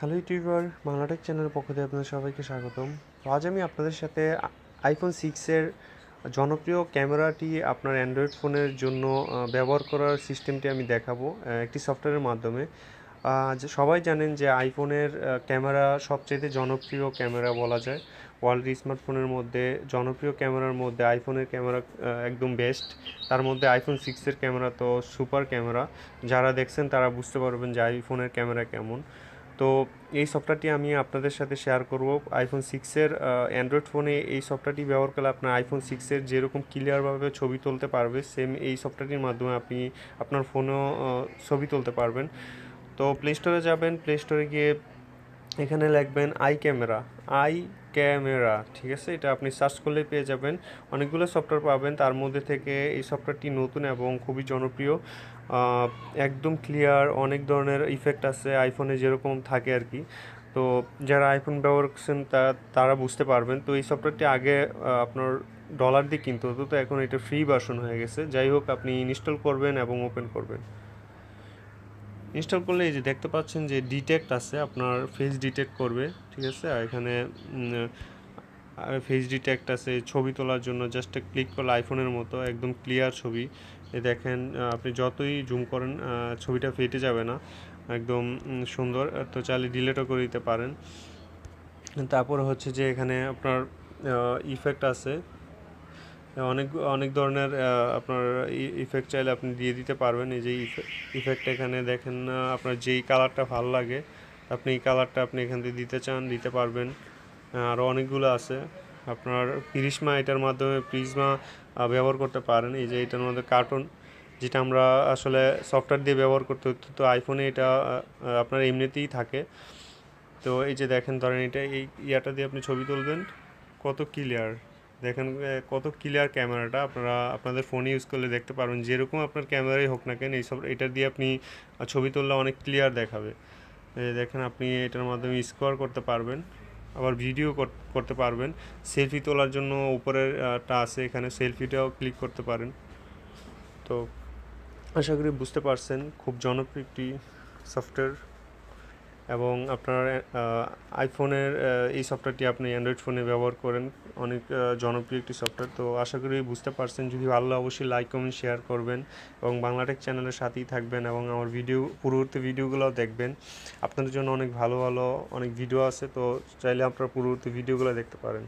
Hello YouTuber Bangla Tech চ্যানেলের পক্ষ থেকে আপনাদের সবাইকে স্বাগতম। তো আজ আমি আপনাদের সাথে আইফোন সিক্সের জনপ্রিয় ক্যামেরাটি আপনার অ্যান্ড্রয়েড ফোনের জন্য ব্যবহার করার সিস্টেমটি আমি দেখাবো একটি সফটওয়্যারের মাধ্যমে। সবাই জানেন যে আইফোনের ক্যামেরা সবচেয়ে জনপ্রিয় ক্যামেরা বলা যায়। ওয়ার্ল্ডের স্মার্টফোনের মধ্যে, জনপ্রিয় ক্যামেরার মধ্যে আইফোনের ক্যামেরা একদম বেস্ট তার মধ্যে আইফোন সিক্সের ক্যামেরা তো সুপার ক্যামেরা। যারা দেখছেন তারা বুঝতে পারবেন যে আইফোনের ক্যামেরা কেমন। তো এই সফটওয়্যারটি আমি আপনাদের সাথে শেয়ার করব। আইফোন সিক্সের অ্যান্ড্রয়েড ফোনে এই সফটওয়্যারটি ব্যবহার করলে আপনার আইফোন সিক্সের যেরকম ক্লিয়ারভাবে ছবি তুলতে পারবে সেম এই সফটওয়্যারটির মাধ্যমে আপনি আপনার ফোনেও ছবি তুলতে পারবেন। তো প্লে স্টোরে যাবেন প্লে স্টোরে গিয়ে এখানে লিখবেন আই ক্যামেরা আই ক্যামেরা, ঠিক আছে? এটা আপনি সার্চ করলেই পেয়ে যাবেন। অনেকগুলো সফটওয়্যার পাবেন। তার মধ্যে থেকে এই সফটওয়্যারটি নতুন এবং খুবই জনপ্রিয়। একদম ক্লিয়ার অনেক ধরনের ইফেক্ট আছে আইফোনে যেরকম থাকে আর কি। তো যারা আইফোন ব্যবহার করছেন তারা বুঝতে পারবেন। তো এই সফটওয়্যারটি আগে আপনার ডলার দিয়ে কিনতে হতো। তো এখন এটা ফ্রি ভার্সন হয়ে গেছে। যাই হোক, আপনি ইনস্টল করবেন এবং ওপেন করবেন। ইনস্টল করলে এই যে দেখতে পাচ্ছেন যে ডিটেক্ট আছে, আপনার ফেস ডিটেক্ট করবে, ঠিক আছে? আর এখানে ফেস ডিটেক্ট আছে, ছবি তোলার জন্য জাস্ট ক্লিক করলে আইফোনের মতো একদম ক্লিয়ার ছবি। দেখেন আপনি যতই জুম করেন ছবিটা ফেটে যাবে না, একদম সুন্দর, তো চাইলে ডিলেটও করে দিতে পারেন। তারপর হচ্ছে যে এখানে আপনার ইফেক্ট আছে অনেক অনেক ধরনের আপনার ইফেক্ট চাইলে আপনি দিয়ে দিতে পারবেন। এই যে ইফেক্ট এখানে দেখেন না আপনার যেই কালারটা ভালো লাগে, আপনি এই কালারটা আপনি এখান থেকে দিতে চান, দিতে পারবেন। আরও অনেকগুলো আছে। আপনার প্রিজমা এটার মাধ্যমে প্রিজমা ব্যবহার করতে পারেন। এই যে এটার মধ্যে কার্টুন যেটা আমরা আসলে সফটওয়্যার দিয়ে ব্যবহার করতে হতো, তো আইফোনে এটা আপনার এমনিতেই থাকে। তো এই যে দেখেন, ধরেন এটা, এই ইয়াটা দিয়ে আপনি ছবি তুলবেন। কত ক্লিয়ার দেখেন কত ক্লিয়ার ক্যামেরাটা আপনারা আপনাদের ফোনে ইউজ করলে দেখতে পারবেন যেরকম আপনার ক্যামেরাই হোক না কেন এইসব এটা দিয়ে আপনি ছবি তুললে অনেক ক্লিয়ার দেখাবে। দেখেন আপনি এটার মাধ্যমে স্কোয়ার করতে পারবেন আবার ভিডিও করতে পারবেন। সেলফি তোলার জন্য উপরের আহ, টা আছে এখানে সেলফিটাও ক্লিক করতে পারেন। তো আশা করি বুঝতে পারছেন খুব জনপ্রিয় একটি সফটওয়্যার এবং আপনার আইফোনের এই সফটওয়্যারটি আপনি অ্যান্ড্রয়েড ফোনে ব্যবহার করেন। অনেক জনপ্রিয় একটি সফটওয়্যার তো আশা করি বুঝতে পারছেন। যদি ভালো অবশ্যই লাইক কমেন্ট শেয়ার করবেন এবং বাংলাটেক চ্যানেলের সাথেই থাকবেন এবং আমার ভিডিও পূর্ববর্তী ভিডিওগুলো দেখবেন। আপনাদের জন্য অনেক ভালো ভালো অনেক ভিডিও আছে। তো চাইলে আপনারা পূর্ববর্তী ভিডিওগুলো দেখতে পারেন।